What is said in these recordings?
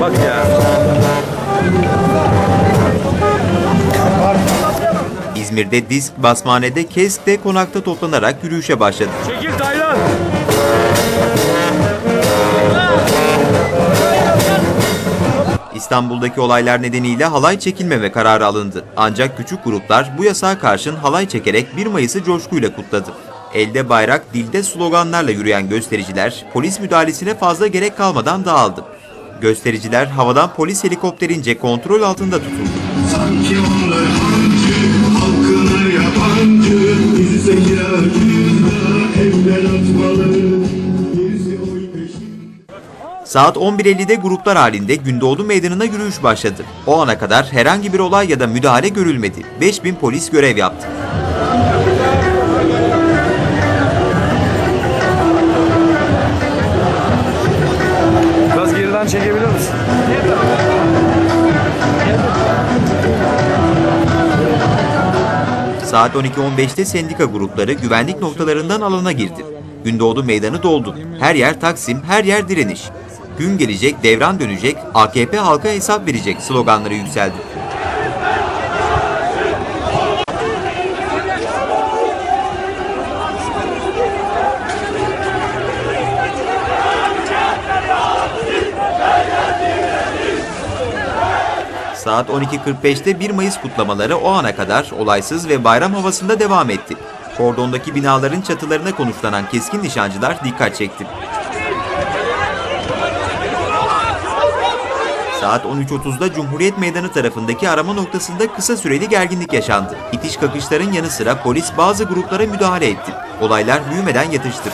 Bak ya. İzmir'de disk basmanede KESK'te konakta toplanarak yürüyüşe başladı. Çekil Taylan. İstanbul'daki olaylar nedeniyle halay çekilmeme kararı alındı. Ancak küçük gruplar bu yasağa karşın halay çekerek 1 Mayıs'ı coşkuyla kutladı. Elde bayrak, dilde sloganlarla yürüyen göstericiler polis müdahalesine fazla gerek kalmadan dağıldı. Göstericiler havadan polis helikopterince kontrol altında tutuldu. Sanki onlar hancı, halkına yabancı atmalı peşinde Saat 11.50'de gruplar halinde Gündoğdu Meydanı'na yürüyüş başladı. O ana kadar herhangi bir olay ya da müdahale görülmedi. 5000 polis görev yaptı. Saat 12.15'te sendika grupları güvenlik noktalarından alana girdi. Gündoğdu meydanı doldu. Her yer Taksim, her yer direniş. Gün gelecek, devran dönecek, AKP halka hesap verecek sloganları yükseldi. Saat 12.45'te 1 Mayıs kutlamaları o ana kadar olaysız ve bayram havasında devam etti. Kordondaki binaların çatılarına konuşlanan keskin nişancılar dikkat çekti. Saat 13.30'da Cumhuriyet Meydanı tarafındaki arama noktasında kısa süreli gerginlik yaşandı. İtiş kakışların yanı sıra polis bazı gruplara müdahale etti. Olaylar büyümeden yatıştı.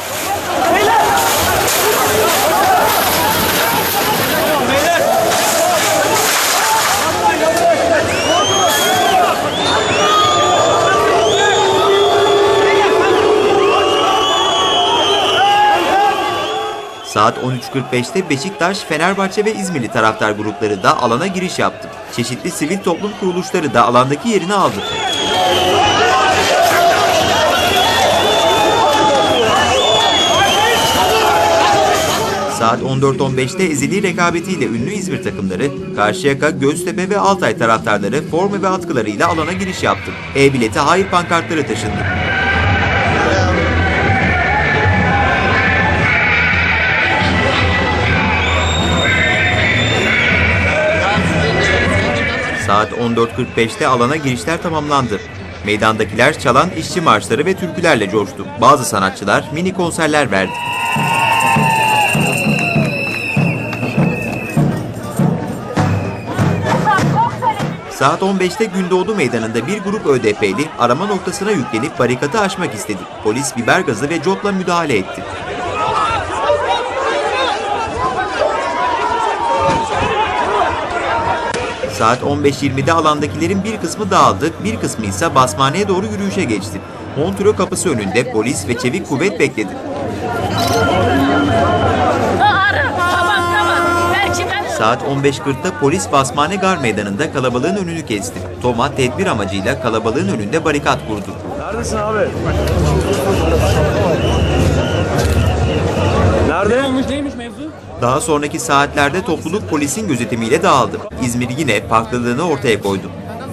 Saat 13.45'te Beşiktaş, Fenerbahçe ve İzmirli taraftar grupları da alana giriş yaptı. Çeşitli sivil toplum kuruluşları da alandaki yerini aldı. Saat 14.15'te ezeli rekabetiyle ünlü İzmir takımları, Karşıyaka, Göztepe ve Altay taraftarları forma ve atkılarıyla alana giriş yaptı. E-bilete hayır pankartları taşındı. Saat 14.45'te alana girişler tamamlandı. Meydandakiler çalan işçi marşları ve türkülerle coştu. Bazı sanatçılar mini konserler verdi. Saat 15'te Gündoğdu Meydanı'nda bir grup ÖDP'li arama noktasına yüklenip barikatı aşmak istedi. Polis biber gazı ve copla müdahale etti. Saat 15.20'de alandakilerin bir kısmı dağıldı, bir kısmı ise basmaneye doğru yürüyüşe geçti. Montreux kapısı önünde polis ve çevik kuvvet bekledi. Saat 15.40'da polis Basmane Gar Meydanı'nda kalabalığın önünü kesti. Toma tedbir amacıyla kalabalığın önünde barikat kurdu. Neredesin abi? Daha sonraki saatlerde topluluk polisin gözetimiyle dağıldı. İzmir yine farklılığını ortaya koydu. Nasıl?